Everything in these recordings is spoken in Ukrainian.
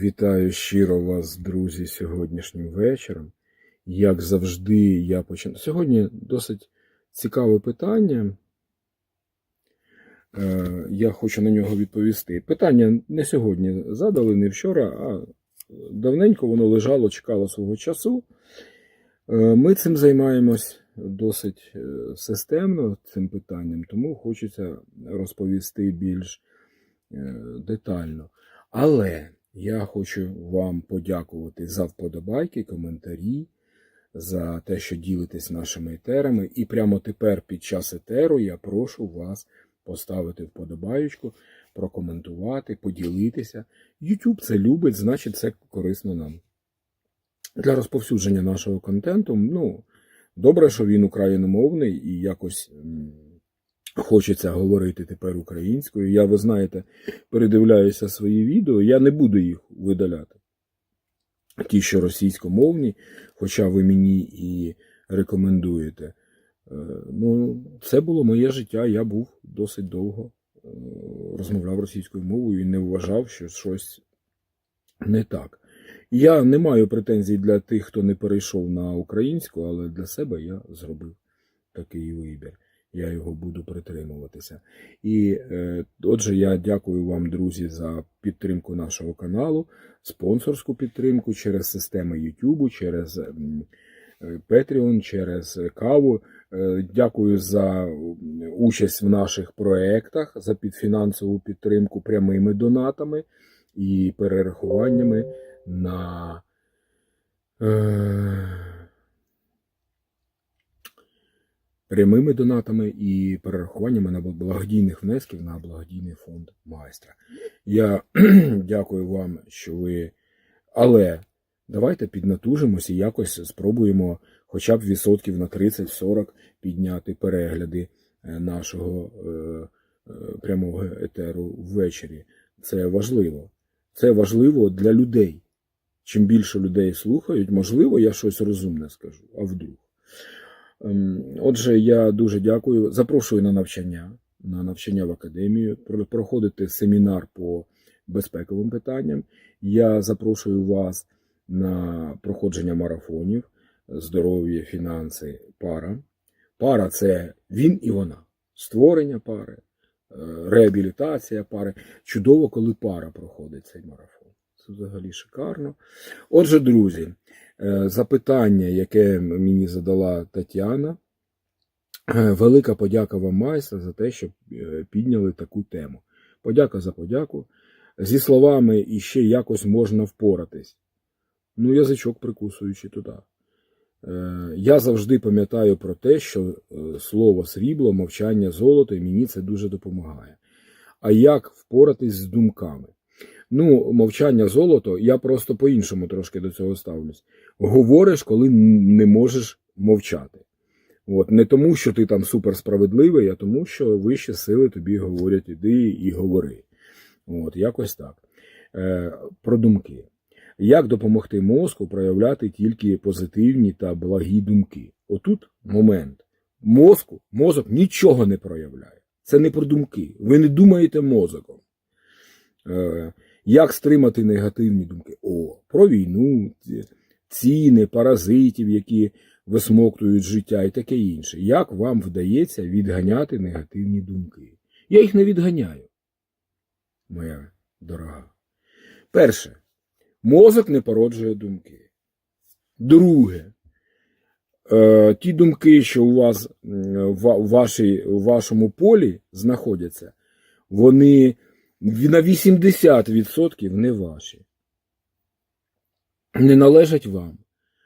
Вітаю щиро вас, друзі, сьогоднішнім вечором. Як завжди, я починаю. Сьогодні досить цікаве питання. Е, Я хочу на нього відповісти. Питання не сьогодні задали, не вчора, а давненько воно лежало, чекало свого часу. Е, Ми цим займаємось досить е, системно цим питанням, тому хочеться розповісти більш детально. Але я хочу вам подякувати за вподобайки, коментарі, за те, що ділитесь нашими етерами. І прямо тепер, під час етеру, я прошу вас поставити вподобаючку, прокоментувати, поділитися. YouTube це любить, значить, це корисно нам. Для розповсюдження нашого контенту, ну, добре, що він україномовний і якось хочеться говорити тепер українською. Я, ви знаєте, передивляюся свої відео, я не буду їх видаляти. Ті, що російськомовні, хоча ви мені і рекомендуєте. Е, Ну, це було моє життя. Я був досить довго е, розмовляв російською мовою і не вважав, що щось не так. Я не маю претензій для тих, хто не перейшов на українську, але для себе я зробив такий вибір. Я його буду притримуватися. І е, отже, я дякую вам, друзі, за підтримку нашого каналу, спонсорську підтримку через системи YouTube, через е, Patreon, через каву. Е, Дякую за участь в наших проєктах, за підфінансову підтримку прямими донатами і перерахуваннями на. Е, прямими донатами і перерахуваннями на благодійних внесків на благодійний фонд майстра. Я дякую вам, що ви. Але давайте піднатужимося і якось спробуємо хоча б відсотків на 30-40 підняти перегляди е, нашого е, е, прямого етеру ввечері. Це важливо. Це важливо для людей. Чим більше людей слухають, можливо, я щось розумне скажу, а вдруг. Ем, Отже, я дуже дякую. Запрошую на навчання, на навчання в академію, проходити семінар по безпековим питанням. Я запрошую вас на проходження марафонів, здоров'я, фінанси, пара. Пара це він і вона, створення пари, е, реабілітація пари. Чудово, коли пара проходить цей марафон. Це взагалі шикарно. Отже, друзі, запитання, яке мені задала Тетяна. Е, Велика подяка вам, майстер, за те, що е, підняли таку тему. Подяка за подяку. Зі словами і ще якось можна впоратись. Ну, язичок прикусуючи туди. Е, Я завжди пам'ятаю про те, що е, слово срібло, мовчання золото, і мені це дуже допомагає. А як впоратись з думками? Ну, мовчання золото, я просто по-іншому трошки до цього ставлюсь. Говориш, коли не можеш мовчати. От, не тому, що ти там суперсправедливий, а тому, що вищі сили тобі говорять, іди і говори. От, якось так. Е, про думки. Як допомогти мозку проявляти тільки позитивні та благі думки? Отут момент. Мозку, мозок нічого не проявляє. Це не про думки. Ви не думаєте мозоком. Е, як стримати негативні думки? О, про війну, ціни, паразитів, які висмоктують життя і таке інше. Як вам вдається відганяти негативні думки? Я їх не відганяю, моя дорога. Перше, мозок не породжує думки. Друге, е, ті думки, що у вас в вашій, в вашому полі знаходяться, вони на 80% не ваші. Не належать вам.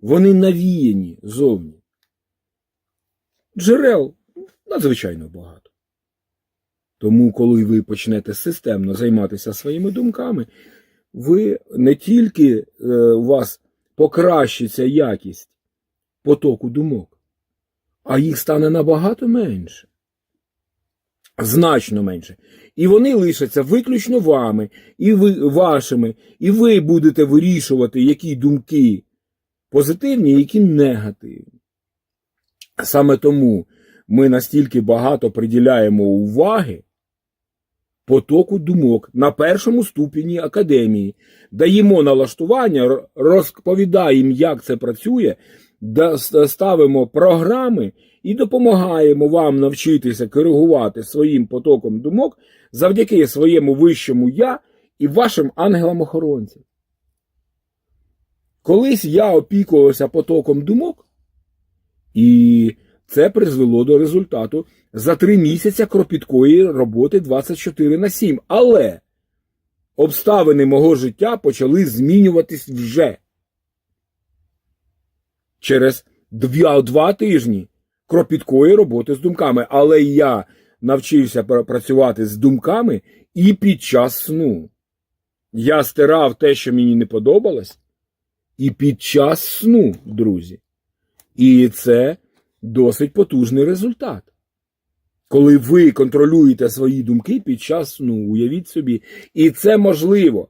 Вони навіяні зовні. Джерел надзвичайно багато. Тому, коли ви почнете системно займатися своїми думками, ви не тільки е, у вас покращиться якість потоку думок, а їх стане набагато менше. Значно менше. І вони лишаться виключно вами, і ви вашими, і ви будете вирішувати, які думки позитивні, які негативні. Саме тому ми настільки багато приділяємо уваги потоку думок на першому ступені академії. Даємо налаштування, розповідаємо, як це працює, ставимо програми і допомагаємо вам навчитися коригувати своїм потоком думок завдяки своєму вищому я і вашим ангелам-охоронцям. Колись я опікувався потоком думок, і це призвело до результату за три місяці кропіткої роботи 24 на 7. Але обставини мого життя почали змінюватись вже. Через дві, два тижні кропіткої роботи з думками. Але я навчився працювати з думками і під час сну. Я стирав те, що мені не подобалось, і під час сну, друзі. І це досить потужний результат. Коли ви контролюєте свої думки під час сну, уявіть собі, і це можливо.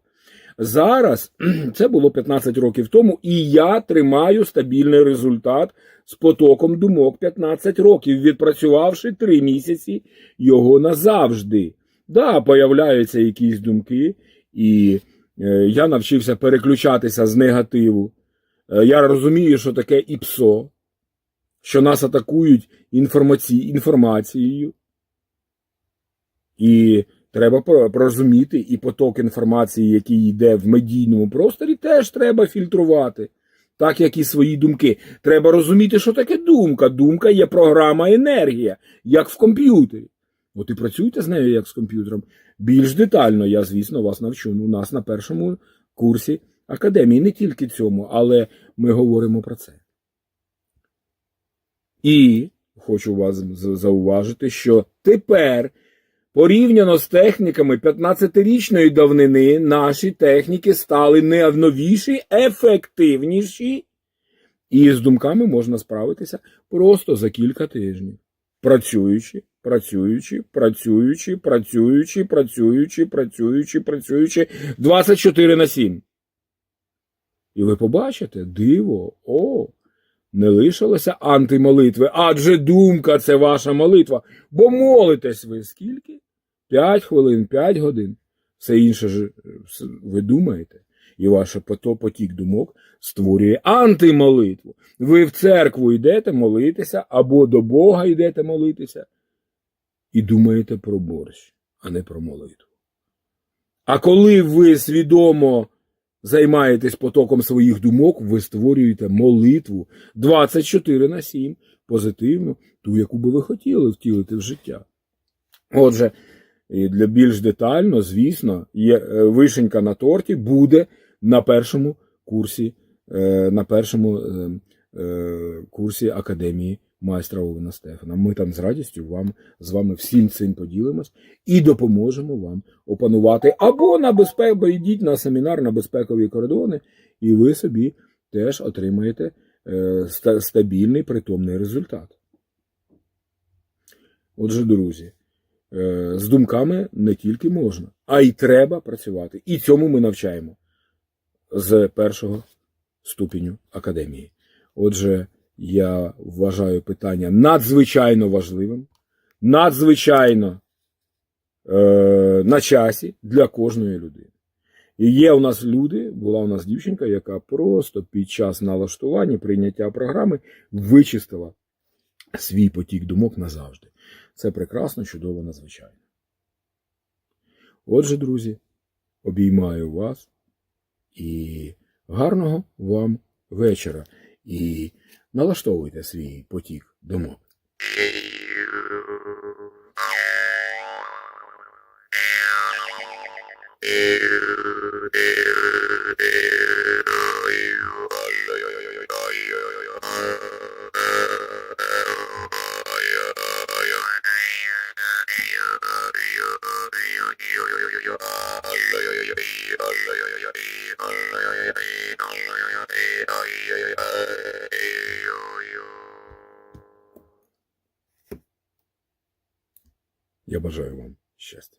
Зараз це було 15 років тому, і я тримаю стабільний результат з потоком думок 15 років, відпрацювавши 3 місяці його назавжди. Да, появляються якісь думки, і е, я навчився переключатися з негативу. Е, я розумію, що таке ІПСО, що нас атакують інформаці... інформацією. І треба порозуміти, і поток інформації, який йде в медійному просторі, теж треба фільтрувати. Так як і свої думки. Треба розуміти, що таке думка. Думка є програма енергія, як в комп'ютері. От і працюйте з нею як з комп'ютером. Більш детально я, звісно, вас навчу. У нас на першому курсі академії. Не тільки цьому, але ми говоримо про це. І хочу вас зауважити, що тепер, порівняно з техніками 15-річної давнини, наші техніки стали не новіші, ефективніші, і з думками можна справитися просто за кілька тижнів. Працюючи, працюючи, працюючи, працюючи, працюючи, працюючи, працюючи 24 на 7. І ви побачите диво, о, не лишилося антимолитви, адже думка це ваша молитва. Бо молитесь ви скільки? П'ять хвилин, п'ять годин. Все інше ж е, ви думаєте, і ваш потік думок створює антимолитву. Ви в церкву йдете молитися, або до Бога йдете молитися, і думаєте про борщ, а не про молитву. А коли ви свідомо займаєтесь потоком своїх думок, ви створюєте молитву 24 на 7, позитивну, ту, яку би ви хотіли втілити в життя. Отже, і для більш детально, звісно, є е, вишенька на торті буде на першому курсі, е, на першому е, е, курсі Академії майстра Овена Стефана. Ми там з радістю вам з вами всім цим поділимось і допоможемо вам опанувати. Або на безпеку, йдіть на семінар на безпекові кордони, і ви собі теж отримаєте е, ста- стабільний притомний результат. Отже, друзі, е, з думками не тільки можна, а й треба працювати. І цьому ми навчаємо з першого ступеню академії. Отже, я вважаю питання надзвичайно важливим, надзвичайно е, на часі для кожної людини. І є у нас люди, була у нас дівчинка, яка просто під час налаштування прийняття програми вичистила свій потік думок назавжди. Це прекрасно, чудово, надзвичайно. Отже, друзі, обіймаю вас і гарного вам вечора. І налаштовуйте свій потік думок. Я бажаю вам щастя.